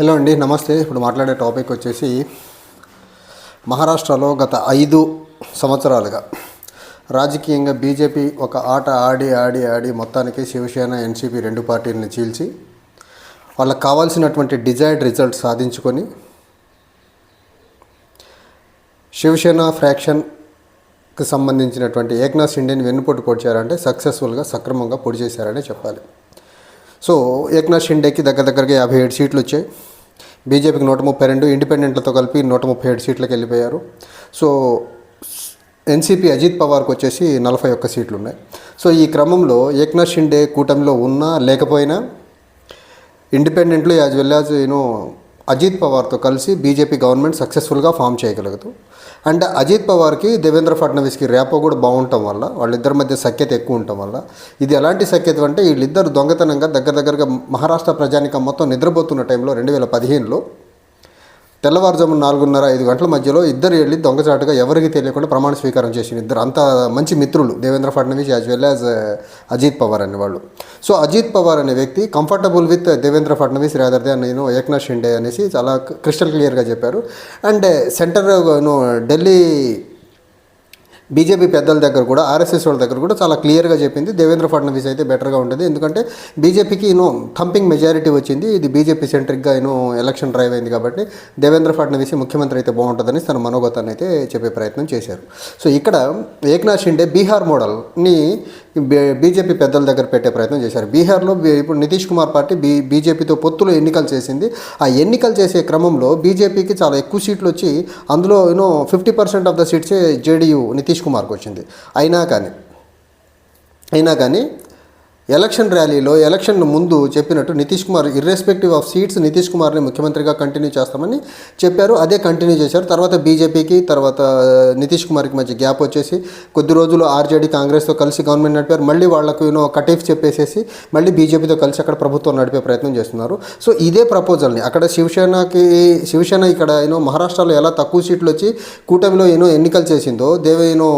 Hello అండి నమస్తే. ఇప్పుడు మాట్లాడే టాపిక్ వచ్చేసి మహారాష్ట్రలో గత ఐదు సంవత్సరాలుగా రాజకీయంగా బీజేపీ ఒక ఆట ఆడి ఆడి ఆడి మొత్తానికి శివసేన ఎన్సీపీ రెండు పార్టీలను చీల్చి వాళ్ళకి కావాల్సినటువంటి డిజైర్డ్ రిజల్ట్ సాధించుకొని శివసేన ఫ్రాక్షన్కి సంబంధించినటువంటి ఏక్నాథ్ షిండేని వెన్నుపోటు పొడిచారంటే సక్సెస్ఫుల్గా సక్రమంగా పొడిచేశారనే చెప్పాలి. సో ఏక్నాథ్ షిండేకి దగ్గర దగ్గరగా యాభై ఏడు సీట్లు వచ్చాయి. బీజేపీకి నూట ముప్పై రెండు ఇండిపెండెంట్లతో కలిపి నూట ముప్పై ఏడు సీట్లకు వెళ్ళిపోయారు. సో ఎన్సీపీ అజిత్ పవార్కి వచ్చేసి నలభై ఒక్క సీట్లు ఉన్నాయి సో ఈ క్రమంలో ఏక్నాథ్ షిండే కూటమిలో ఉన్నా లేకపోయినా ఇండిపెండెంట్లు as well as you know Ajit పవార్తో కలిసి బీజేపీ గవర్నమెంట్ సక్సెస్ఫుల్గా ఫామ్ చేయగలగదు అండ్ అజిత్ పవార్కి దేవేంద్ర ఫడ్నవీస్కి ర్యాపో కూడా బాగుండటం వల్ల వాళ్ళిద్దరి మధ్య సఖ్యత ఎక్కువ ఉండటం వల్ల ఇది ఎలాంటి సఖ్యత అంటే వీళ్ళిద్దరు దొంగతనంగా దగ్గర దగ్గరగా మహారాష్ట్ర ప్రజానికం మొత్తం నిద్రపోతున్న టైంలో రెండు వేల పదిహేనులో తెల్లవారుజామున నాలుగున్నర ఐదు గంటల మధ్యలో ఇద్దరు వెళ్ళి దొంగచాటుగా ఎవరికి తెలియకుండా ప్రమాణ స్వీకారం చేసిన ఇద్దరు అంత మంచి మిత్రులు Devendra Fadnavis as well as Ajit Pawar అనేవాళ్ళు సో అజిత్ పవార్ అనే వ్యక్తి comfortable with Devendra Fadnavis rather than నేను ఏక్నాథ్ షిండే అనేసి చాలా క్రిస్టల్ క్లియర్గా చెప్పారు. And uh, centre Delhi BJP పెద్దల దగ్గర కూడా ఆర్ఎస్ఎస్ వాళ్ళ దగ్గర కూడా చాలా క్లియర్గా చెప్పింది. దేవేంద్ర ఫడ్నవీస్ అయితే బెటర్గా ఉంటుంది. ఎందుకంటే బీజేపీకి యూనో థంపింగ్ మెజారిటీ వచ్చింది. ఇది బీజేపీ సెంట్రిక్గా యూనో ఎలక్షన్ డ్రైవ్ అయింది కాబట్టి దేవేంద్ర ఫడ్నవీస్ ముఖ్యమంత్రి అయితే బాగుంటుందని తన మనోగతాన్ని అయితే చెప్పే ప్రయత్నం చేశారు. సో ఇక్కడ ఏక్నాథ్ షిండే బీహార్ మోడల్ని బీజేపీ పెద్దల దగ్గర పెట్టే ప్రయత్నం చేశారు. బీహార్లో ఇప్పుడు నితీష్ కుమార్ పార్టీ బీ బీజేపీతో పొత్తులో ఎన్నికలు చేసింది. ఆ ఎన్నికలు చేసే క్రమంలో బీజేపీకి చాలా ఎక్కువ సీట్లు వచ్చి అందులో you know fifty percent of the సీట్సే JDU Nitish కుమార్కి వచ్చింది. అయినా కానీ అయినా కానీ ఎలక్షన్ ర్యాలీలో ఎలక్షన్ ముందు చెప్పినట్టు Nitish Kumar irrespective of seats Nitish కుమార్ని ముఖ్యమంత్రిగా కంటిన్యూ చేస్తామని చెప్పారు. అదే కంటిన్యూ చేశారు. తర్వాత బీజేపీకి తర్వాత uh, నితీష్ కుమార్కి మధ్య గ్యాప్ వచ్చేసి కొద్ది రోజులు ఆర్జేడీ కాంగ్రెస్తో కలిసి గవర్నమెంట్ నడిపారు. మళ్ళీ వాళ్ళకు యూనో కటేఫ్ చెప్పేసేసి మళ్ళీ బీజేపీతో కలిసి అక్కడ ప్రభుత్వం నడిపే ప్రయత్నం చేస్తున్నారు. సో ఇదే ప్రపోజల్ని అక్కడ శివసేనకి శివసేన ఇక్కడ యూనో మహారాష్ట్రలో ఎలా తక్కువ సీట్లు వచ్చి కూటమిలో ఏనో ఎన్నికలు చేసిందో దేవ యూనో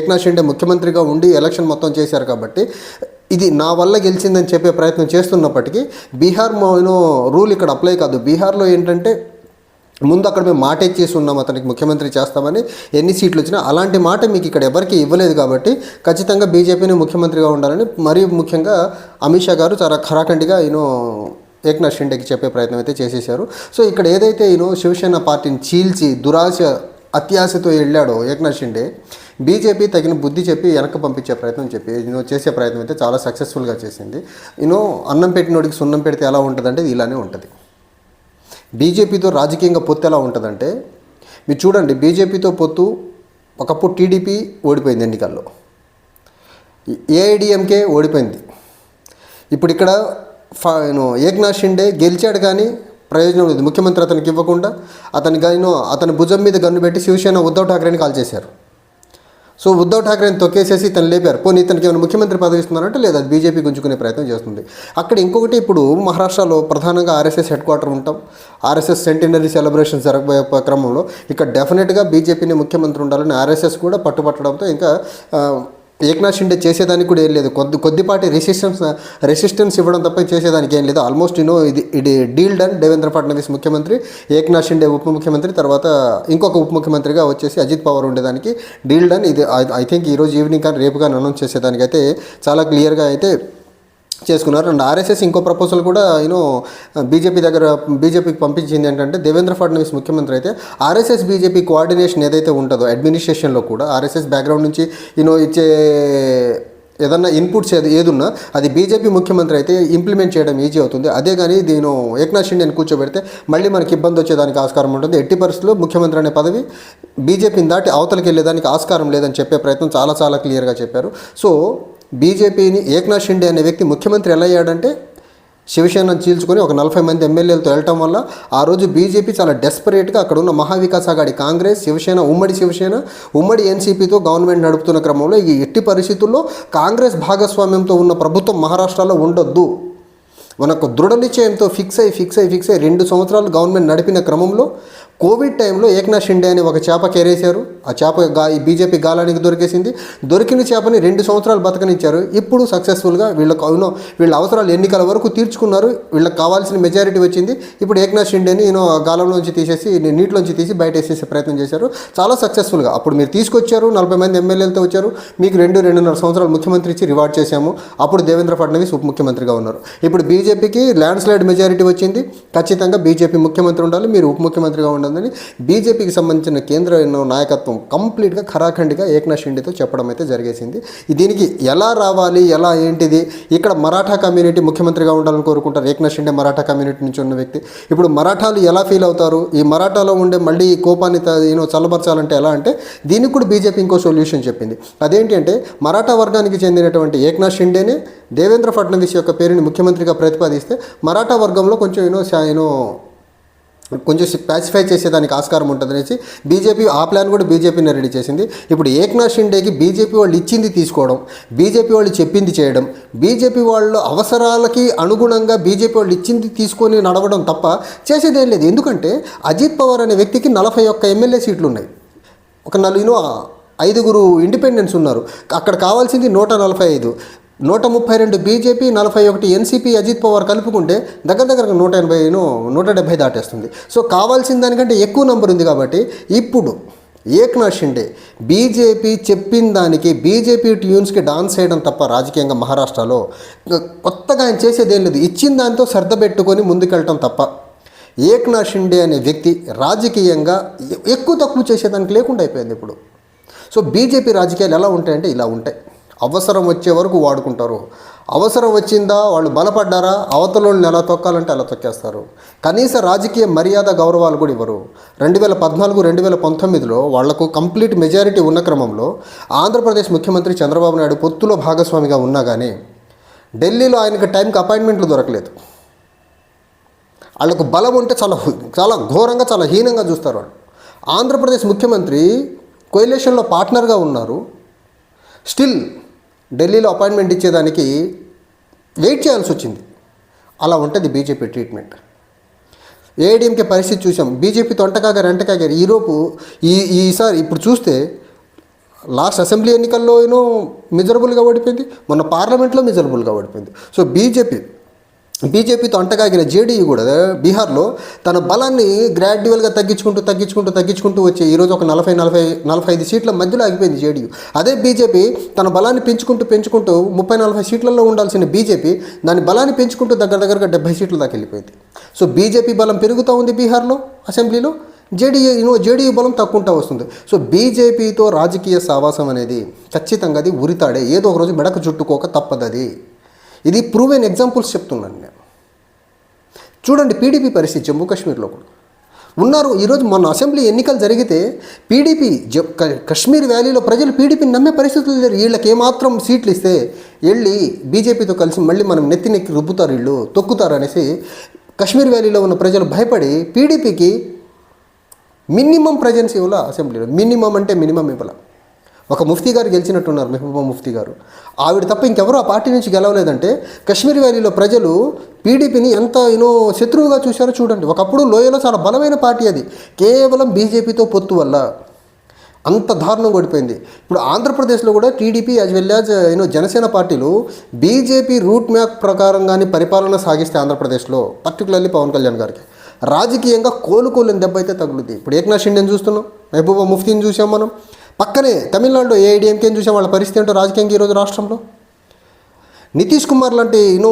ఏక్నాథ్ షిండే ముఖ్యమంత్రిగా ఉండి ఎలక్షన్ మొత్తం చేశారు కాబట్టి ఇది నా వల్ల గెలిచిందని చెప్పే ప్రయత్నం చేస్తున్నప్పటికీ బీహార్ యూనో రూల్ ఇక్కడ అప్లై కాదు. బీహార్లో ఏంటంటే ముందు అక్కడ మేము మాట ఇచ్చేసి ఉన్నాం అతనికి ముఖ్యమంత్రి చేస్తామని. ఎన్ని సీట్లు వచ్చినా అలాంటి మాట మీకు ఇక్కడ ఎవరికి ఇవ్వలేదు కాబట్టి ఖచ్చితంగా బీజేపీని ముఖ్యమంత్రిగా ఉండాలని మరీ ముఖ్యంగా అమిత్ షా గారు చాలా ఖరాఖండిగా ఈయనో ఏక్నాథ్ షిండేకి చెప్పే ప్రయత్నం అయితే చేసేశారు. సో ఇక్కడ ఏదైతే ఈయన శివసేన పార్టీని చీల్చి దురాశ అత్యాశతో వెళ్ళాడో ఏక్నాథ్ షిండే బీజేపీ తగిన బుద్ధి చెప్పి వెనక్కి పంపించే ప్రయత్నం చెప్పి యూనో చేసే ప్రయత్నం అయితే చాలా సక్సెస్ఫుల్గా చేసింది. యూనో అన్నం పెట్టినోడికి సున్నం పెడితే ఎలా ఉంటుందంటే ఇది ఇలానే ఉంటుంది. బీజేపీతో రాజకీయంగా పొత్తు ఎలా ఉంటుందంటే మీరు చూడండి బీజేపీతో పొత్తు ఒకప్పుడు టీడీపీ ఓడిపోయింది ఎన్నికల్లో. ఏఐడిఎంకే ఓడిపోయింది. ఇప్పుడు ఇక్కడ ఫా నేను ఏక్నాథ్ షిండే గెలిచాడు కానీ ప్రయోజనం లేదు. ముఖ్యమంత్రి అతనికి ఇవ్వకుండా అతని గను అతని భుజం మీద గన్ను పెట్టి శివసేన ఉద్ధవ్ ఠాక్రేని కాల్ చేశారు సో ఉద్ధవ్ ఠాక్రేని తొక్కేసేసి ఇతను లేపారు. పోనీ ఇతనికి ఏమైనా ముఖ్యమంత్రి పదవి ఇస్తున్నారంటే లేదు అది బీజేపీ గుంజుకునే ప్రయత్నం చేస్తుంది. అక్కడ ఇంకొకటి ఇప్పుడు మహారాష్ట్రలో ప్రధానంగా ఆర్ఎస్ఎస్ హెడ్ క్వార్టర్ ఉంటాం. ఆర్ఎస్ఎస్ సెంటినరీ సెలబ్రేషన్ జరగబోయే క్రమంలో ఇక్కడ డెఫినెట్గా బీజేపీని ముఖ్యమంత్రి ఉండాలని ఆర్ఎస్ఎస్ కూడా పట్టుపట్టడంతో ఇంకా ఏక్నాథ్ షిండే చేసేదానికి కూడా ఏం లేదు. కొద్ది కొద్దిపాటి రెసిస్టెన్స్ రెసిస్టెన్స్ ఇవ్వడం తప్ప చేసేదానికి ఏం లేదు. ఆల్మోస్ట్ యూనో ఇది ఇది డీల్ డన్ దేవేంద్ర ఫడ్నవీస్ ముఖ్యమంత్రి ఏక్నాథ్ షిండే ఉప ముఖ్యమంత్రి తర్వాత ఇంకొక ఉప ముఖ్యమంత్రిగా వచ్చేసి అజిత్ పవార్ ఉండేదానికి డీల్ డన్ ఇది ఐ థింక్ ఈరోజు ఈవినింగ్ కానీ రేపు కానీ అనౌన్స్ చేసేదానికి అయితే చాలా క్లియర్గా అయితే చేసుకున్నారు. అండ్ ఆర్ఎస్ఎస్ ఇంకో ప్రపోజల్ కూడా యూనో బీజేపీ దగ్గర బీజేపీకి పంపించింది ఏంటంటే దేవేంద్ర ఫడ్నవీస్ ముఖ్యమంత్రి అయితే ఆర్ఎస్ఎస్ బీజేపీ కోఆర్డినేషన్ ఏదైతే ఉంటుందో అడ్మినిస్ట్రేషన్లో కూడా ఆర్ఎస్ఎస్ బ్యాక్గ్రౌండ్ నుంచి యూనో ఇచ్చే ఏదన్నా ఇన్పుట్స్ ఏది ఏదున్నా అది బీజేపీ ముఖ్యమంత్రి అయితే ఇంప్లిమెంట్ చేయడం ఈజీ అవుతుంది. అదే కానీ దీని ఏక్నాథ్ షిండేని కూర్చోబెడితే మళ్ళీ మనకి ఇబ్బంది వచ్చేదానికి ఆస్కారం ఉంటుంది. ఎట్టి పరిస్థితుల్లో ముఖ్యమంత్రి అనే పదవి బీజేపీని దాటి అవతలకి వెళ్ళేదానికి ఆస్కారం లేదని చెప్పే ప్రయత్నం చాలా చాలా క్లియర్గా చెప్పారు. సో బీజేపీని ఏక్నాథ్ షిండే అనే వ్యక్తి ముఖ్యమంత్రి ఎలా అయ్యాడంటే శివసేనను చీల్చుకొని ఒక నలభై మంది ఎమ్మెల్యేలతో వెళ్ళటం వల్ల ఆ రోజు బీజేపీ చాలా డెస్పరేట్గా అక్కడ ఉన్న మహావికాస్ అగాడి కాంగ్రెస్ శివసేన ఉమ్మడి శివసేన ఉమ్మడి ఎన్సీపీతో గవర్నమెంట్ నడుపుతున్న క్రమంలో ఈ ఎట్టి పరిస్థితుల్లో కాంగ్రెస్ భాగస్వామ్యంతో ఉన్న ప్రభుత్వం మహారాష్ట్రలో ఉండొద్దు. మనకు దృఢ నిశ్చయంతో ఫిక్స్ అయ్యి ఫిక్స్ అయ్యి ఫిక్స్ అయ్యి రెండు సంవత్సరాలు గవర్నమెంట్ నడిపిన క్రమంలో కోవిడ్ టైంలో ఏక్నాథ్ షిండే అని ఒక చేప కేరేశారు. ఆ చేప గా ఈ బీజేపీ గాలానికి దొరికేసింది. దొరికిన చేపని రెండు సంవత్సరాలు బతకనిచ్చారు. ఇప్పుడు సక్సెస్ఫుల్గా వీళ్ళకు అవునో వీళ్ళ అవసరాలు ఎన్నికల వరకు తీర్చుకున్నారు. వీళ్ళకి కావాల్సిన మెజారిటీ వచ్చింది. ఇప్పుడు ఏక్నాథ్ షిండేని యూనో గాలంలోంచి తీసేసి నీటిలోంచి తీసి బయట వేసేసే ప్రయత్నం చేశారు. చాలా సక్సెస్ఫుల్గా. అప్పుడు మీరు తీసుకొచ్చారు. నలభై మంది ఎమ్మెల్యేలతో వచ్చారు. మీకు రెండు రెండున్నర సంవత్సరాలు ముఖ్యమంత్రి ఇచ్చి రివార్డ్ చేశాము. అప్పుడు దేవేంద్ర ఫడ్నవీస్ ఉప ముఖ్యమంత్రిగా ఉన్నారు. ఇప్పుడు బీజేపీకి ల్యాండ్ స్లైడ్ మెజారిటీ వచ్చింది. ఖచ్చితంగా బీజేపీ ముఖ్యమంత్రి ఉండాలి. మీరు ఉప ముఖ్యమంత్రిగా ఉండాలని బీజేపీకి సంబంధించిన కేంద్ర నాయకత్వం కంప్లీట్గా ఖరాఖండిగా ఏక్నాథ్ షిండేతో చెప్పడం అయితే జరిగేసింది. దీనికి ఎలా రావాలి ఎలా ఏంటిది? ఇక్కడ మరాఠా కమ్యూనిటీ ముఖ్యమంత్రిగా ఉండాలని కోరుకుంటారు ఏక్నాథ్ షిండే మరాఠా కమ్యూనిటీ నుంచి ఉన్న వ్యక్తి. ఇప్పుడు మరాఠాలు ఎలా ఫీల్ అవుతారు? ఈ మరాఠాలో ఉండే మళ్ళీ ఈ కోపాన్ని యూనో చల్లబరచాలంటే ఎలా అంటే దీనికి కూడా బీజేపీ ఇంకో సొల్యూషన్ చెప్పింది. అదేంటి అంటే మరాఠా వర్గానికి చెందినటువంటి ఏక్నాథ్ షిండేనే దేవేంద్ర ఫడ్నవీస్ యొక్క పేరుని ముఖ్యమంత్రిగా ప్రతిపాదిస్తే మరాఠా వర్గంలో కొంచెం యూనో యూనో కొంచెం ప్యాసిఫై చేసేదానికి ఆస్కారం ఉంటుందనేసి బీజేపీ ఆ ప్లాన్ కూడా బీజేపీని రెడీ చేసింది. ఇప్పుడు ఏక్నాథ్ షిండేకి బీజేపీ వాళ్ళు ఇచ్చింది తీసుకోవడం బీజేపీ వాళ్ళు చెప్పింది చేయడం బీజేపీ వాళ్ళు అవసరాలకి అనుగుణంగా బీజేపీ వాళ్ళు ఇచ్చింది తీసుకొని నడవడం తప్ప చేసేది ఏం లేదు. ఎందుకంటే అజిత్ పవార్ అనే వ్యక్తికి నలభై ఒక్క ఎమ్మెల్యే సీట్లు ఉన్నాయి ఒక నలుగురు ఐదుగురు ఇండిపెండెన్స్ ఉన్నారు. అక్కడ కావాల్సింది నూట నలభై ఐదు. నూట ముప్పై రెండు బీజేపీ నలభై ఒకటి ఎన్సీపీ అజిత్ పవార్ కలుపుకుంటే దగ్గర దగ్గర నూట ఎనభైను నూట డెబ్బై దాటేస్తుంది. సో కావాల్సిన దానికంటే ఎక్కువ నంబర్ ఉంది కాబట్టి ఇప్పుడు ఏక్నాథ్ షిండే బీజేపీ చెప్పిన దానికి బీజేపీ ట్యూన్స్కి డాన్స్ చేయడం తప్ప రాజకీయంగా మహారాష్ట్రలో కొత్తగా ఆయన చేసేది ఏం లేదు. ఇచ్చిన దాంతో సర్దబెట్టుకొని ముందుకెళ్ళటం తప్ప ఏక్నాథ్ షిండే అనే వ్యక్తి రాజకీయంగా ఎక్కువ తక్కువ చేసేదానికి లేకుండా అయిపోయింది ఇప్పుడు. సో బీజేపీ రాజకీయాలు ఎలా ఉంటాయంటే ఇలా ఉంటాయి. అవసరం వచ్చే వరకు వాడుకుంటారు. అవసరం వచ్చిందా వాళ్ళు బలపడ్డారా? అవతలని ఎలా తొక్కాలంటే అలా తొక్కేస్తారు. కనీస రాజకీయ మర్యాద గౌరవాలు కూడా ఇవ్వరు. రెండు వేల పద్నాలుగు రెండు వేల పంతొమ్మిదిలో వాళ్ళకు కంప్లీట్ మెజారిటీ ఉన్న క్రమంలో ఆంధ్రప్రదేశ్ ముఖ్యమంత్రి చంద్రబాబు నాయుడు పొత్తులో భాగస్వామిగా ఉన్నా కానీ ఢిల్లీలో ఆయనకి టైంకి అపాయింట్మెంట్లు దొరకలేదు. వాళ్ళకు బలం ఉంటే చాలా చాలా ఘోరంగా చాలా హీనంగా చూస్తారు వాళ్ళు. ఆంధ్రప్రదేశ్ ముఖ్యమంత్రి కొయిలేషన్లో పార్ట్నర్గా ఉన్నారు. స్టిల్ ఢిల్లీలో అపాయింట్మెంట్ ఇచ్చేదానికి వెయిట్ చేయాల్సి వచ్చింది. అలా ఉంటుంది బీజేపీ ట్రీట్మెంట్. ఏడీఎంకే పరిస్థితి చూసాం. బీజేపీ తొంటకాగారు రెంటకాగారు ఈరోపు ఈ ఈసారి ఇప్పుడు చూస్తే లాస్ట్ అసెంబ్లీ ఎన్నికల్లో ఏమో మిజరబుల్గా ఓడిపోయింది. మొన్న పార్లమెంట్లో మిజరబుల్గా ఓడిపోయింది. సో బీజేపీ బీజేపీతో అంటగాగిన జేడీయూ కూడా బీహార్లో తన బలాన్ని గ్రాడ్యువల్గా తగ్గించుకుంటూ తగ్గించుకుంటూ తగ్గించుకుంటూ వచ్చే ఈరోజు ఒక నలభై నలభై నలభై ఐదు సీట్ల మధ్యలో ఆగిపోయింది జేడీయూ. అదే బీజేపీ తన బలాన్ని పెంచుకుంటూ పెంచుకుంటూ ముప్పై నలభై సీట్లలో ఉండాల్సిన బీజేపీ దాని బలాన్ని పెంచుకుంటూ దగ్గర దగ్గరగా డెబ్బై సీట్ల దాకా వెళ్ళిపోయింది. సో బీజేపీ బలం పెరుగుతూ ఉంది బీహార్లో అసెంబ్లీలో? జేడీయూ యూనో జేడీయూ బలం తక్కువంటా వస్తుంది. సో బీజేపీతో రాజకీయ సావాసం అనేది ఖచ్చితంగా అది ఉరితాడే. ఏదో ఒక రోజు మెడకు చుట్టుకోక తప్పదది. ఇది ప్రూవెన్ ఎగ్జాంపుల్స్ చెప్తున్నాను నేను. చూడండి పీడీపీ పరిస్థితి జమ్మూ కాశ్మీర్లో కూడా. ఉన్నారు ఈరోజు మన అసెంబ్లీ ఎన్నికలు జరిగితే పీడీపీ జ కాశ్మీర్ వ్యాలీలో ప్రజలు పీడీపీని నమ్మే పరిస్థితులు లేరు. వీళ్ళకి ఏమాత్రం సీట్లు ఇస్తే వెళ్ళి బీజేపీతో కలిసి మళ్ళీ మనం నెత్తి నెక్కి రుబ్బుతారు వీళ్ళు తొక్కుతారు అనేసి కాశ్మీర్ వ్యాలీలో ఉన్న ప్రజలు భయపడి పీడీపీకి మినిమం ప్రజెన్స్ ఇవ్వాల అసెంబ్లీలో? మినిమం అంటే మినిమం ఇవ్వాల? ఒక ముఫ్తీ గారు గెలిచినట్టున్నారు మెహబూబా ముఫ్తీ గారు. ఆవిడ తప్ప ఇంకెవరు ఆ పార్టీ నుంచి గెలవలేదంటే కశ్మీర్ వ్యాలీలో ప్రజలు పీడీపీని ఎంత యూనో శత్రువుగా చూశారో చూడండి. ఒకప్పుడు లోయలో చాలా బలమైన పార్టీ అది. కేవలం బీజేపీతో పొత్తు వల్ల అంత దారుణం ఓడిపోయింది. ఇప్పుడు ఆంధ్రప్రదేశ్లో కూడా TDP as well as you know Jana Sena పార్టీలు బీజేపీ రూట్ మ్యాప్ ప్రకారంగానే పరిపాలన సాగిస్తే ఆంధ్రప్రదేశ్లో పర్టికులర్లీ పవన్ కళ్యాణ్ గారికి. రాజకీయంగా కోలుకోలేని దెబ్బ అయితే తగులుద్ది. ఇప్పుడు ఏక్నాథ్ షిండేని చూస్తున్నాం మహబూబా ముఫ్తీని చూసాం మనం. పక్కనే తమిళనాడులో ఏఐడిఎంకేని చూసే వాళ్ళ పరిస్థితి ఏంటో రాజకీయంగా ఈరోజు రాష్ట్రంలో? నితీష్ కుమార్ లాంటి యూనో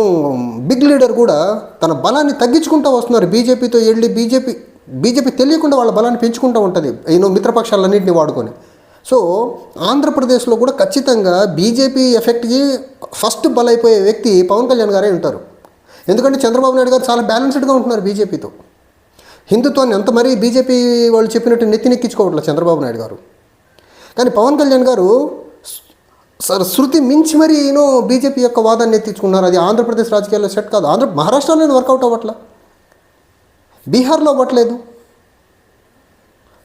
బిగ్ లీడర్ కూడా తన బలాన్ని తగ్గించుకుంటూ వస్తున్నారు. బీజేపీతో వెళ్ళి బీజేపీ బీజేపీ తెలియకుండా వాళ్ళ బలాన్ని పెంచుకుంటూ ఉంటుంది. ఈయన మిత్రపక్షాలన్నింటినీ వాడుకొని. సో ఆంధ్రప్రదేశ్లో కూడా ఖచ్చితంగా బీజేపీ ఎఫెక్ట్కి ఫస్ట్ బలైపోయే వ్యక్తి పవన్ కళ్యాణ్ గారే ఉంటారు. ఎందుకంటే చంద్రబాబు నాయుడు గారు చాలా బ్యాలెన్స్డ్గా ఉంటున్నారు బీజేపీతో. హిందుత్వాన్ని ఎంత మరీ బీజేపీ వాళ్ళు చెప్పినట్టు నెత్తినెక్కించుకోవట్లేదు చంద్రబాబు నాయుడు గారు. కానీ పవన్ కళ్యాణ్ గారు సార్ శృతి మించి మరీ ఏనో బీజేపీ యొక్క వాదాన్ని ఎత్తించుకున్నారు. అది ఆంధ్రప్రదేశ్ రాజకీయాల్లో సెట్ కాదు. ఆంధ్ర మహారాష్ట్రలో వర్కౌట్ అవ్వట్లా? బీహార్లో అవ్వట్లేదు.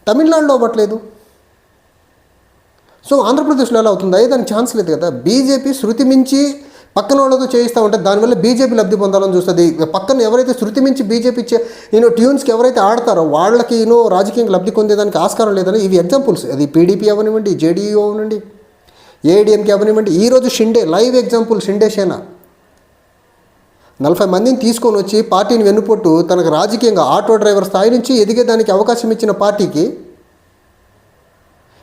తమిళనాడులో అవ్వట్లేదు. సో ఆంధ్రప్రదేశ్లో ఎలా అవుతుంది? అయ్యే దానికి ఛాన్స్ లేదు కదా. బీజేపీ శృతి మించి పక్కన వాళ్ళతో చేయిస్తూ ఉంటే దానివల్ల బీజేపీ లబ్ధి పొందాలని చూస్తుంది. పక్కన ఎవరైతే శృతి మించి బీజేపీ ఇచ్చే నేను ట్యూన్స్కి ఎవరైతే ఆడతారో వాళ్ళకి నేను రాజకీయంగా లబ్ధి పొందేదానికి ఆస్కారం లేదని ఇవి ఎగ్జాంపుల్స్ అది పీడీపీ అవనివ్వండి జేడీయూ అవనండి ఏఐడిఎంకే అవనివ్వండి ఈరోజు షిండే లైవ్ ఎగ్జాంపుల్ షిండే సేన. నలభై మందిని తీసుకొని వచ్చి పార్టీని వెన్నుపొట్టు తనకు రాజకీయంగా ఆటో డ్రైవర్ స్థాయి నుంచి ఎదిగేదానికి అవకాశం ఇచ్చిన పార్టీకి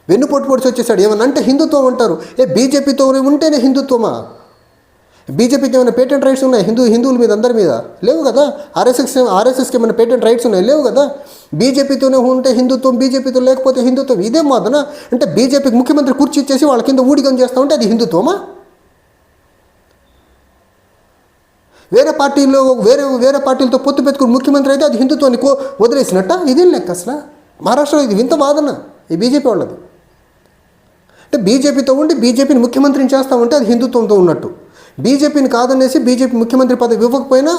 వెన్నుపోటు పొడిచి వచ్చేసాడు. ఏమన్నా అంటే హిందుత్వం అంటారు. ఏ బీజేపీతో ఉంటేనే హిందుత్వమా? బీజేపీకి ఏమైనా పేటెంట్ రైట్స్ ఉన్నాయి? హిందూ హిందువుల మీద అందరి మీద? లేవు కదా? ఆర్ఎస్ఎస్ ఆర్ఎస్ఎస్కి ఏమైనా పేటెంట్ రైట్స్ ఉన్నాయి? లేవు కదా? బీజేపీతోనే ఉంటే హిందుత్వం బీజేపీతో లేకపోతే హిందుత్వం ఇదే మాదన? అంటే బీజేపీకి ముఖ్యమంత్రి కుర్చీ ఇచ్చేసి వాళ్ళ కింద ఊడిగం చేస్తూ ఉంటే అది హిందుత్వమా? వేరే పార్టీలో వేరే వేరే పార్టీలతో పొత్తు పెట్టుకుని ముఖ్యమంత్రి అయితే అది హిందుత్వాన్ని కో వదిలేసినట్ట? ఇదేం లెక్క అసలు? మహారాష్ట్రలో ఇది వింత వాదన ఈ బీజేపీ వాళ్ళది. అంటే బీజేపీతో ఉండి బీజేపీని ముఖ్యమంత్రిని చేస్తా ఉంటే అది హిందుత్వంతో ఉన్నట్టు. బీజేపీని కాదనేసి బీజేపీ ముఖ్యమంత్రి పదవి ఇవ్వకపోయినా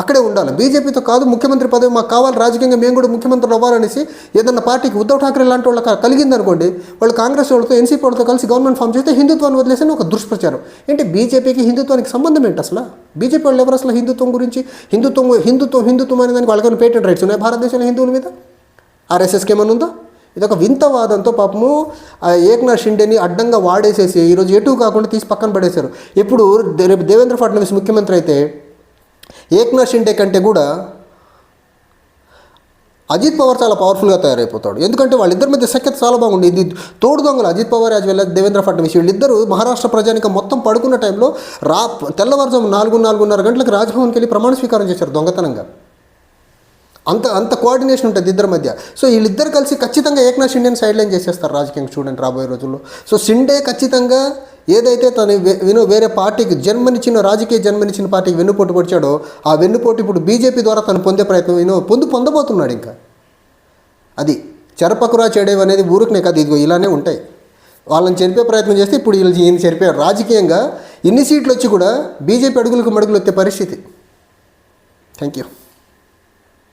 అక్కడే ఉండాలి. బీజేపీతో కాదు ముఖ్యమంత్రి పదవి మాకు కావాలి రాజకీయంగా మేము కూడా ముఖ్యమంత్రులు అవ్వాలనేసి ఏదన్నా పార్టీకి ఉద్ధవ్ ఠాక్రే లాంటి వాళ్ళకి కలిగిందనుకోండి వాళ్ళు కాంగ్రెస్ వాళ్ళతో ఎన్సీపీ వాళ్ళతో కలిసి గవర్నమెంట్ ఫామ్ చేస్తే హిందుత్వాన్ని వదిలేసిన ఒక దుష్ప్రచారం. ఏంటి బీజేపీకి హిందుత్వానికి సంబంధం ఏంటి అసలు? బీజేపీ వాళ్ళు ఎవరు అసలు హిందుత్వం గురించి? హిందుత్వం హిందుత్వం హిందుత్వం అనే దానికి వాళ్ళకి పేటెంట్ రైట్స్ ఉన్నాయి? భారతదేశంలో హిందువుల మీద? ఆర్ఎస్ఎస్కి ఏమైనా ఉందా? ఇదొక వింత వాదంతో పాపము ఆ ఏక్నాథ్ షిండేని అడ్డంగా వాడేసేసి ఈరోజు ఎటు కాకుండా తీసి పక్కన పడేశారు. ఇప్పుడు రేపు దేవేంద్ర ఫడ్నవీస్ ముఖ్యమంత్రి అయితే ఏక్నాథ్ షిండే కంటే కూడా అజిత్ పవార్ చాలా పవర్ఫుల్గా తయారైపోతాడు. ఎందుకంటే వాళ్ళిద్దరి మధ్య సఖ్యత చాలా బాగుంది. ఇది తోడు దొంగలు అజిత్ పవార్ యాజ్ వెల్ దేవేంద్ర ఫడ్నవీస్. వీళ్ళిద్దరూ మహారాష్ట్ర ప్రజానిక మొత్తం పడుకున్న టైంలో రా తెల్లవారుజాము నాలుగు నాలుగున్నర గంటలకు రాజ్భవన్కి వెళ్ళి ప్రమాణ స్వీకారం చేశారు దొంగతనంగా. అంత అంత కోఆర్డినేషన్ ఉంటుంది ఇద్దరి మధ్య. సో వీళ్ళిద్దరు కలిసి ఖచ్చితంగా ఏక్నాథ్ షిండేని సైడ్ లైన్ చేసేస్తారు రాజకీయంగా చూడండి రాబోయే రోజుల్లో. సో షిండే ఖచ్చితంగా ఏదైతే తను వినో వేరే పార్టీకి జన్మనిచ్చిన రాజకీయ జన్మనిచ్చిన పార్టీకి వెన్నుపోటు పొడిచాడో ఆ వెన్నుపోటు ఇప్పుడు బీజేపీ ద్వారా తను పొందే ప్రయత్నం వినో పొందు పొందబోతున్నాడు ఇంకా. అది చెరపకురా చెడేవి అనేది ఊరుకునే కాదు ఇదిగో ఇలానే ఉంటాయి. వాళ్ళని చెరిపే ప్రయత్నం చేస్తే ఇప్పుడు వీళ్ళు ఈయన చెరిపారు రాజకీయంగా ఇన్ని సీట్లు వచ్చి కూడా బీజేపీ అడుగులకు మడుగులు వచ్చే పరిస్థితి. Thank you